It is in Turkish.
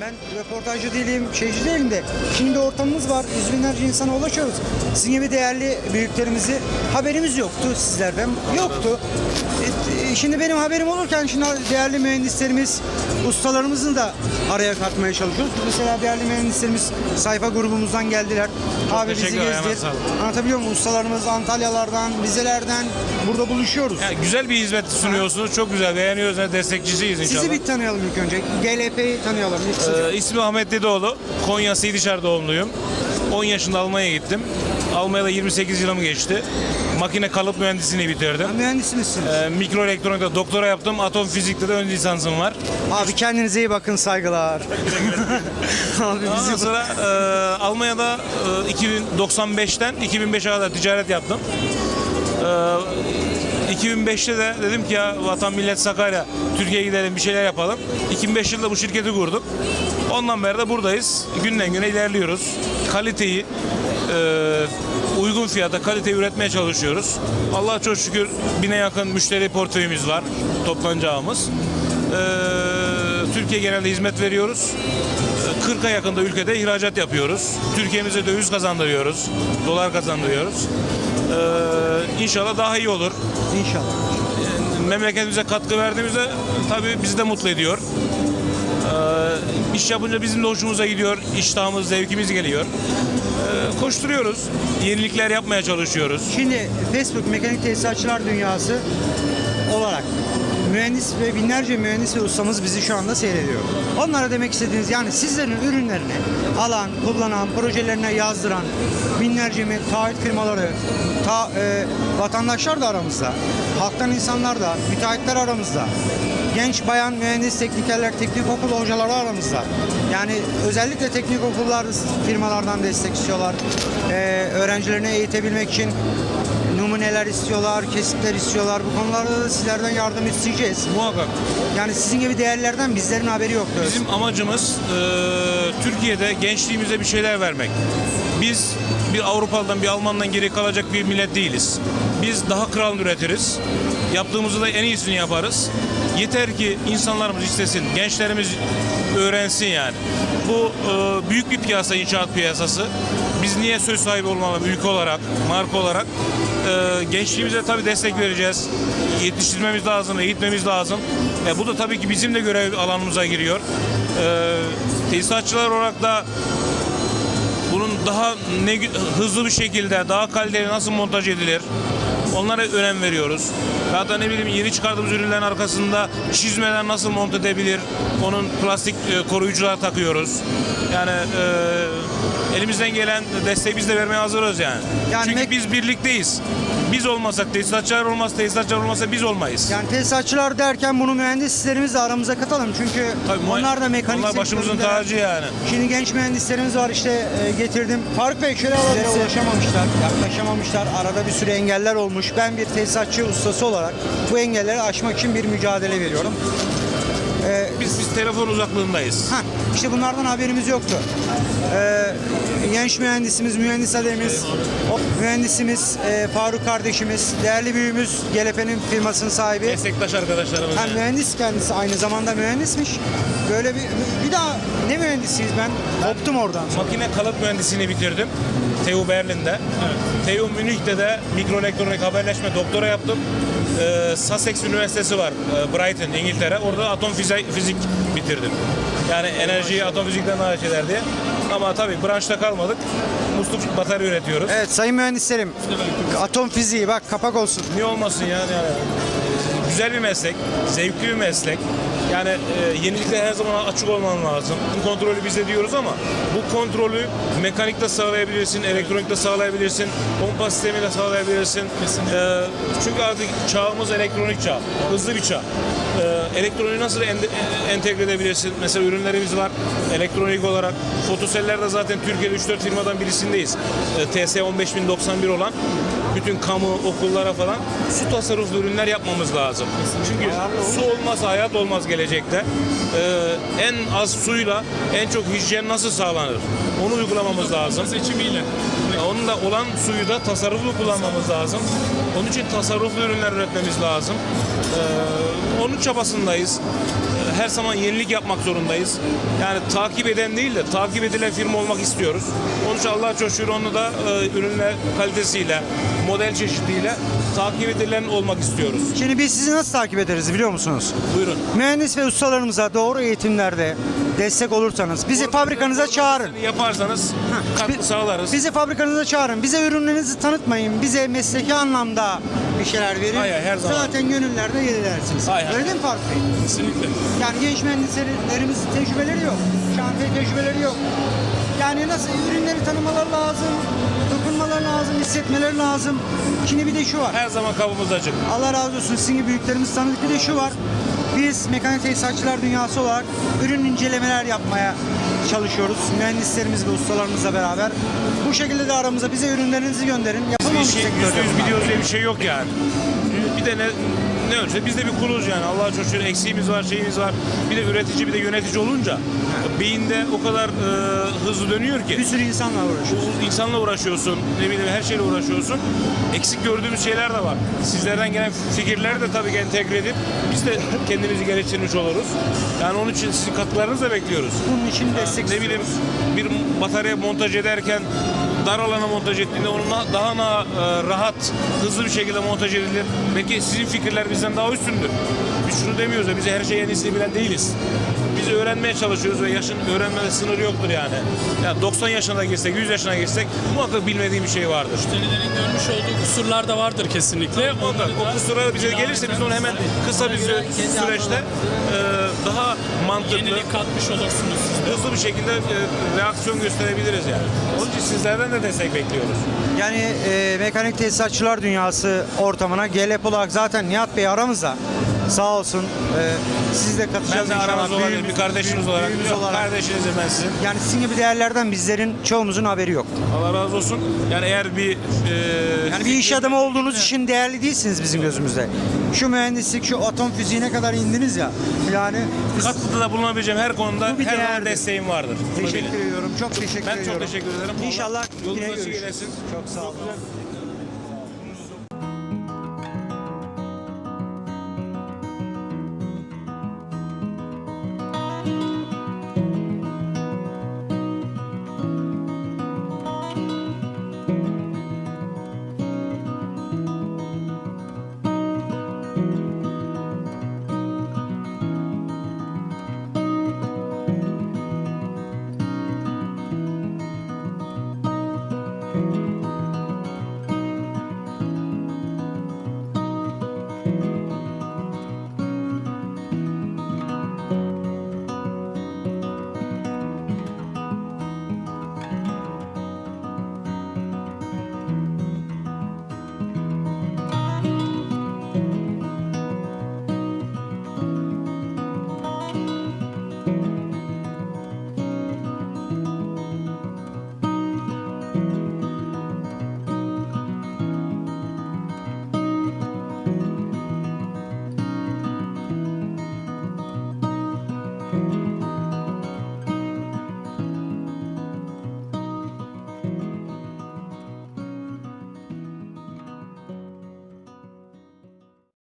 ben röportajcı değilim, şeyci değilim de. Şimdi ortamımız var, yüz binlerce insana ulaşıyoruz. Sizin gibi değerli büyüklerimizi haberimiz yoktu sizlerden, yoktu. E, e, Şimdi benim haberim olurken şimdi değerli mühendislerimiz, ustalarımızın da araya katmaya çalışıyoruz. Mesela değerli mühendislerimiz sayfa grubumuzdan geldiler. Abi bizi teşekkürler, gezdir. hemen sağ olun. Anlatabiliyor muyum? Ustalarımız Antalyalardan, Rizelerden burada buluşuyoruz. Yani güzel bir hizmet sunuyorsunuz. Çok güzel. Beğeniyoruz. Yani destekçisiyiz inşallah. Sizi bir tanıyalım ilk önce. GLP'yi tanıyalım. ilk kısaca. Ee, ismi Ahmet Dedeoğlu. Konya Seydişehir doğumluyum. 10 yaşında Almanya'ya gittim. Almanya'da 28 yılım geçti. Makine kalıp mühendisliğini bitirdim. Ha, Mühendis misiniz? Ee, mikroelektronikte doktora yaptım. Atom fizikte de ön lisansım var. Abi kendinize iyi bakın saygılar. Abi Ondan bizi sonra e, Almanya'da e, 2095'ten 2005'e kadar ticaret yaptım. E, 2005'te de dedim ki ya vatan millet Sakarya Türkiye'ye gidelim bir şeyler yapalım. 2005 yılında bu şirketi kurduk. Ondan beri de buradayız. Günden güne ilerliyoruz. Kaliteyi e, uygun fiyata kalite üretmeye çalışıyoruz. Allah çok şükür bine yakın müşteri portföyümüz var toplanacağımız. E, Türkiye genelde hizmet veriyoruz. 40'a yakında ülkede ihracat yapıyoruz. Türkiye'mize döviz kazandırıyoruz. Dolar kazandırıyoruz. Ee, inşallah daha iyi olur. inşallah. Ee, Memleketimize katkı verdiğimizde tabii bizi de mutlu ediyor. Ee, iş yapınca bizim de hoşumuza gidiyor. İştahımız, zevkimiz geliyor. Ee, koşturuyoruz. Yenilikler yapmaya çalışıyoruz. Şimdi Facebook mekanik tesisatçılar dünyası olarak mühendis ve binlerce mühendis ve ustamız bizi şu anda seyrediyor. Onlara demek istediğiniz yani sizlerin ürünlerini alan, kullanan, projelerine yazdıran binlerce mi- taahhüt firmaları, ta, e, vatandaşlar da aramızda, halktan insanlar da, müteahhitler aramızda. Genç bayan mühendis teknikerler, teknik okul hocaları aramızda. Yani özellikle teknik okullar firmalardan destek istiyorlar. Ee, öğrencilerini eğitebilmek için numuneler istiyorlar, kesitler istiyorlar. Bu konularda da sizlerden yardım isteyeceğiz. Muhakkak. Yani sizin gibi değerlerden bizlerin haberi yoktu. Bizim amacımız e, Türkiye'de gençliğimize bir şeyler vermek. Biz bir Avrupalı'dan bir Alman'dan geri kalacak bir millet değiliz. Biz daha kral üretiriz. Yaptığımızı da en iyisini yaparız. Yeter ki insanlarımız istesin, gençlerimiz öğrensin yani. Bu e, büyük bir piyasa, inşaat piyasası. Biz niye söz sahibi olmalı ülke olarak, marka olarak? E, gençliğimize tabii destek vereceğiz. Yetiştirmemiz lazım, eğitmemiz lazım. E, bu da tabii ki bizim de görev alanımıza giriyor. E, tesisatçılar olarak da bunun daha ne, hızlı bir şekilde, daha kaliteli nasıl montaj edilir? Onlara önem veriyoruz. Hatta ne bileyim yeni çıkardığımız ürünlerin arkasında çizmeler nasıl monte edebilir? Onun plastik e, koruyucular takıyoruz. Yani e, elimizden gelen desteği biz de vermeye hazırız yani. Yani Çünkü biz birlikteyiz. Biz olmasak, tesisatçılar olmaz, tesisatçılar olmasa biz olmayız. Yani tesisatçılar derken bunu mühendislerimizi de aramıza katalım. Çünkü Tabii, onlar da mekanik Onlar başımızın tacı yani. Şimdi genç mühendislerimiz var işte e, getirdim. Faruk Bey şöyle alalım. Sizlere ulaşamamışlar, yaklaşamamışlar. Arada bir sürü engeller olmuş. Ben bir tesisatçı ustası olarak bu engelleri aşmak için bir mücadele veriyorum. Biz biz telefon uzaklığındayız. Heh, işte bunlardan haberimiz yoktu. Ee, genç mühendisimiz, mühendis o mühendisimiz e, Faruk kardeşimiz, değerli büyüğümüz GLP'nin firmasının sahibi. Meslektaş arkadaşlarımız. Hem yani. mühendis kendisi aynı zamanda mühendismiş. Böyle bir bir daha ne mühendisiyiz ben? Koptum oradan. Makine kalıp mühendisliğini bitirdim. TU Berlin'de. TU Münih'te de mikroelektronik haberleşme doktora yaptım. Ee, Sussex Üniversitesi var e, Brighton, İngiltere. Orada atom fizik, fizik bitirdim. Yani enerjiyi atom fizikten hariç eder diye. Ama tabii branşta kalmadık. Musluk batarya üretiyoruz. Evet sayın mühendislerim. Atom fiziği bak kapak olsun. Niye olmasın yani? yani güzel bir meslek, zevkli bir meslek. Yani e, yeniliklere her zaman açık olman lazım. Bu kontrolü bize diyoruz ama bu kontrolü mekanikte sağlayabilirsin, elektronikte sağlayabilirsin, pompa sistemiyle sağlayabilirsin. E, çünkü artık çağımız elektronik çağ, hızlı bir çağ. E, elektroniği nasıl en- entegre edebilirsin? Mesela ürünlerimiz var elektronik olarak. Fotosellerde zaten Türkiye'de 3-4 firmadan birisindeyiz. E, TS 15091 olan bütün kamu, okullara falan su tasarruflu ürünler yapmamız lazım. Çünkü su olmazsa hayat olmaz gelecekte. Ee, en az suyla en çok hijyen nasıl sağlanır? Onu uygulamamız lazım. seçimiyle. Onun da olan suyu da tasarruflu kullanmamız lazım. Onun için tasarruflu ürünler üretmemiz lazım. Ee, onun çabasındayız. Her zaman yenilik yapmak zorundayız. Yani takip eden değil de takip edilen firma olmak istiyoruz. Onun için Allah'a çok şükür onu da e, ürünler kalitesiyle, model çeşidiyle takip edilen olmak istiyoruz. Şimdi biz sizi nasıl takip ederiz biliyor musunuz? Buyurun. Mühendis ve ustalarımıza doğru eğitimlerde destek olursanız bizi fabrikanıza çağırın. Yaparsanız katkı sağlarız. Bizi fabrikanıza çağırın. Bize ürünlerinizi tanıtmayın. Bize mesleki anlamda şeyler verin. Hayır, her zaman. Zaten gönüllerde yedilersiniz. Hayır, Öyle hayır. değil mi Faruk Bey? Kesinlikle. Yani genç mühendislerimiz tecrübeleri yok. Şantiye tecrübeleri yok. Yani nasıl ürünleri tanımaları lazım, dokunmaları lazım, hissetmeleri lazım. Şimdi bir de şu var. Her zaman kapımız açık. Allah razı olsun sizin gibi büyüklerimiz tanıdık. Bir de şu var. Biz mekanik tesisatçılar dünyası olarak ürün incelemeler yapmaya çalışıyoruz. Mühendislerimiz ve ustalarımızla beraber. Bu şekilde de aramıza bize ürünlerinizi gönderin. Bir Yapılmamış şey, yüz bunlar. biliyoruz diye bir şey yok yani. Bir de ne ne ölçüde biz de bir kuluz yani. Allah'a çok şükür eksiğimiz var, şeyimiz var. Bir de üretici bir de yönetici olunca beyinde o kadar e, hızlı dönüyor Bir ki. sürü insanla uğraşıyoruz. Bu insanla uğraşıyorsun, ne bileyim her şeyle uğraşıyorsun. Eksik gördüğümüz şeyler de var. Sizlerden gelen fikirleri de tabii ki entegre edip biz de kendimizi geliştirmiş oluruz. Yani onun için sizin katkılarınızı da bekliyoruz. Bunun için destek ne bileyim bir batarya montaj ederken dar alana montaj ettiğinde onun na- daha na, e, rahat, hızlı bir şekilde montaj edilir. Belki sizin fikirler bizden daha üstündür. Biz şunu demiyoruz ya, bize her şeyi en iyisini bilen değiliz. Biz öğrenmeye çalışıyoruz ve yaşın öğrenmede sınır yoktur yani. Yani 90 yaşına girsek, 100 yaşına girsek muhakkak bilmediğim bir şey vardır. Müşterilerin görmüş olduğu kusurlar da vardır kesinlikle. Muhakkak o kusura bize gelirse biz onu hemen kısa bir süre- süreçte e, daha mantıklı, Yenilik katmış olursunuz. Hızlı bir şekilde e, reaksiyon gösterebiliriz yani. Onun için sizlerden de destek bekliyoruz. Yani e, mekanik tesisatçılar dünyası ortamına GLP olarak zaten Nihat Bey aramızda. Sağ olsun. E, siz de Ben katacağız de inşallah. aranızda olabilirim, bir Büyüğümüz- kardeşiniz olarak. büyüğümüz Yok, olarak. Kardeşinizim ben sizin. Yani sizin gibi değerlerden bizlerin çoğumuzun haberi yok. Allah razı olsun. Yani eğer bir... E, Yani bir iş adamı olduğunuz için değerli değilsiniz bizim gözümüzde. Şu mühendislik, şu atom fiziğine kadar indiniz ya. Yani Katkıda da bulunabileceğim her konuda her zaman değerdir. desteğim vardır. Teşekkür ediyorum. Çok teşekkür Ben ediyorum. çok teşekkür ederim. İnşallah Yolunuz yine açık görüşürüz. eylesin. Çok sağ olun.